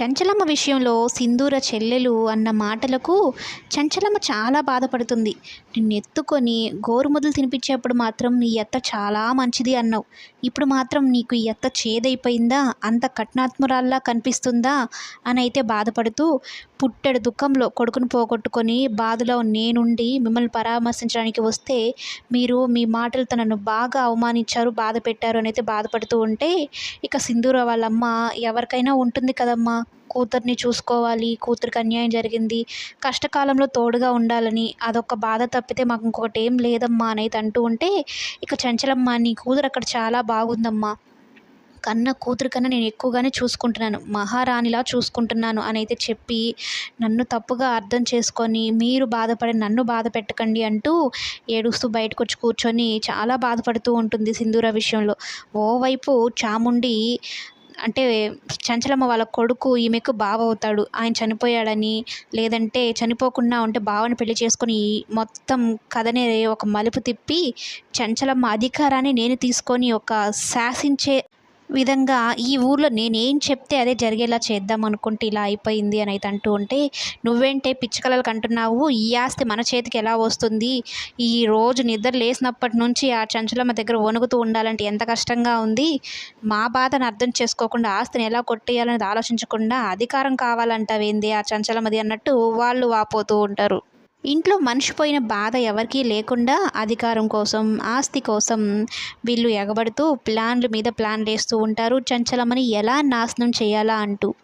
చంచలమ్మ విషయంలో సింధూర చెల్లెలు అన్న మాటలకు చంచలమ్మ చాలా బాధపడుతుంది. నిన్నెత్తుకొని గోరుముద్దలు తినిపించేప్పుడు మాత్రం నీ అత్త చాలా మంచిది అన్నావు. ఇప్పుడు మాత్రం నీకు ఈ అత్త చేదైపోయిందా? అంత కఠినాత్మురాల్లా కనిపిస్తుందా? అని అయితే బాధపడుతూ పుట్టెడు దుఃఖంలో కొడుకును పోగొట్టుకొని బాధలో నేనుండి మిమ్మల్ని పరామర్శించడానికి వస్తే మీరు మీ మాటలు తనను బాగా అవమానించారు బాధ పెట్టారు అని అయితే బాధపడుతూ ఉంటే ఇక సింధూర వాళ్ళమ్మ ఎవరికైనా ఉంటుంది కదమ్మా. కూతుర్ని చూసుకోవాలి కూతురికి అన్యాయం జరిగింది కష్టకాలంలో తోడుగా ఉండాలని అదొక బాధ తప్పితే మాకు ఇంకొకటి ఏం లేదమ్మా అనేది అంటూ ఉంటే ఇక చంచలమ్మ నీ కూతురు అక్కడ చాలా బాగుందమ్మా. కన్న కూతురు కన్నా నేను ఎక్కువగానే చూసుకుంటున్నాను మహారాణిలా చూసుకుంటున్నాను అని అయితే చెప్పి నన్ను తప్పుగా అర్థం చేసుకొని మీరు బాధపడి నన్ను బాధ పెట్టకండి అంటూ ఏడుస్తూ బయటకు వచ్చి కూర్చొని చాలా బాధపడుతూ ఉంటుంది సింధూర విషయంలో. ఓవైపు చాముండి అంటే చంచలమ్మ వాళ్ళ కొడుకు ఈమెకు బావ అవుతాడు ఆయన చనిపోయాడని లేదంటే చనిపోకుండా ఉంటే బావని పెళ్ళి చేసుకొని మొత్తం కథనే ఒక మలుపు తిప్పి చంచలమ్మ అధికారాన్ని నేను తీసుకొని ఒక శాసించే విధంగా ఈ ఊర్లో నేనేం చెప్తే అదే జరిగేలా చేద్దాం అనుకుంటే ఇలా అయిపోయింది అని అయితే అంటూ ఉంటే నువ్వేంటే పిచ్చుకలలకు అంటున్నావు? ఈ ఆస్తి మన చేతికి ఎలా వస్తుంది? ఈ రోజు నిద్ర లేసినప్పటి నుంచి ఆ చంచలమ్మ దగ్గర వణుకుతూ ఉండాలంటే ఎంత కష్టంగా ఉంది? మా బాధను అర్థం చేసుకోకుండా ఆస్తిని ఎలా కొట్టేయాలనేది ఆలోచించకుండా అధికారం కావాలంటావేంది ఆ చంచలమ్మది అన్నట్టు వాళ్ళు వాపోతూ ఉంటారు. ఇంట్లో మనిషిపోయిన బాధ ఎవరికీ లేకుండా అధికారం కోసం ఆస్తి కోసం వీళ్ళు ఎగబడుతూ ప్లాన్ల మీద ప్లాన్లు వేస్తూ ఉంటారు. చంచలమ్మని ఎలా నాశనం చేయాలా అంటూ.